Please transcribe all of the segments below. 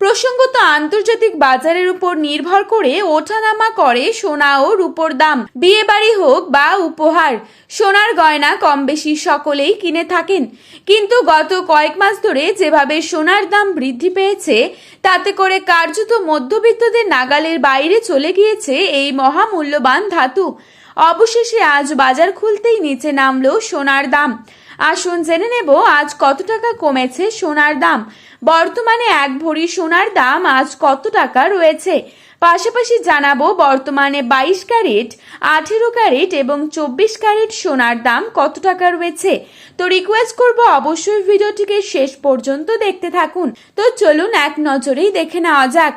প্রসঙ্গত আন্তর্জাতিক বাজারের উপর নির্ভর করে ওঠানামা করে সোনা ও রূপোর দাম। বিয়ে বাড়ি হোক বা উপহার, সোনার গয়না কম বেশি সকলেই কিনে থাকেন। কিন্তু গত কয়েক মাস ধরে যেভাবে সোনার দাম বৃদ্ধি পেয়েছে, তাতে করে কার্যত মধ্যবিত্তদের নাগালের বাইরে চলে গিয়েছে এই মহামূল্যবান ধাতু। অবশেষে আজ বাজার খুলতেই নিচে নামলো সোনার দাম। আসুন জেনে নেব আজ কত টাকা কমেছে সোনার দাম। বর্তমানে এক ভরি সোনার দাম আজ কত টাকা রয়েছে? পাশাপাশি জানাব, বর্তমানে বাইশ ক্যারেট, আঠেরো ক্যারেট এবং চব্বিশ ক্যারেট সোনার দাম কত টাকা রয়েছে? তো রিকোয়েস্ট করব অবশ্যই ভিডিওটিকে শেষ পর্যন্ত দেখতে থাকুন। তো চলুন এক নজরেই দেখে নেওয়া যাক।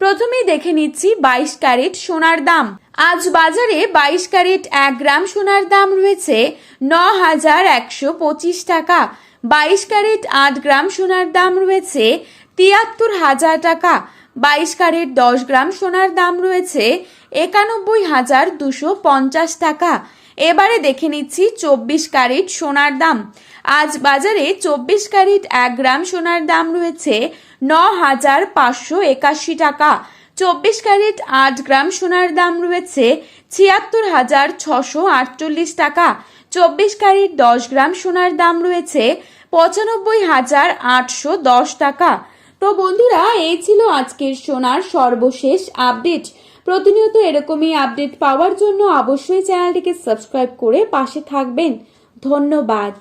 প্রথমেই দেখে নিচ্ছি বাইশ ক্যারেট সোনার দাম। আজ বাজারে বাইশ ক্যারেট এক গ্রাম সোনার দাম রয়েছে। ন হাজার একশো পঁচিশ টাকা। বাইশ ক্যারেট আট গ্রাম সোনার দাম রয়েছে তিয়াত্তর হাজার টাকা। বাইশ ক্যারেট দশ গ্রাম সোনার দাম রয়েছে একানব্বই হাজার দুশো পঞ্চাশ টাকা। এবারে দেখে নিচ্ছি চব্বিশ ক্যারেট সোনার দাম। আজ বাজারে চব্বিশ ক্যারেট এক গ্রাম সোনার দাম রয়েছে ন হাজার পাঁচশো একাশি টাকা। চব্বিশ ক্যারেট আট গ্রাম সোনার দাম রয়েছে ছিয়াত্তর হাজার ছশো আটচল্লিশ টাকা। চব্বিশ ক্যারেট দশ গ্রাম সোনার দাম রয়েছে পঁচানব্বই হাজার আটশো দশ টাকা। তো বন্ধুরা, এই ছিল আজকের সোনার সর্বশেষ আপডেট। প্রতিনিয়ত এরকমই আপডেট পাওয়ার জন্য অবশ্যই চ্যানেলটিকে সাবস্ক্রাইব করে পাশে থাকবেন। ধন্যবাদ।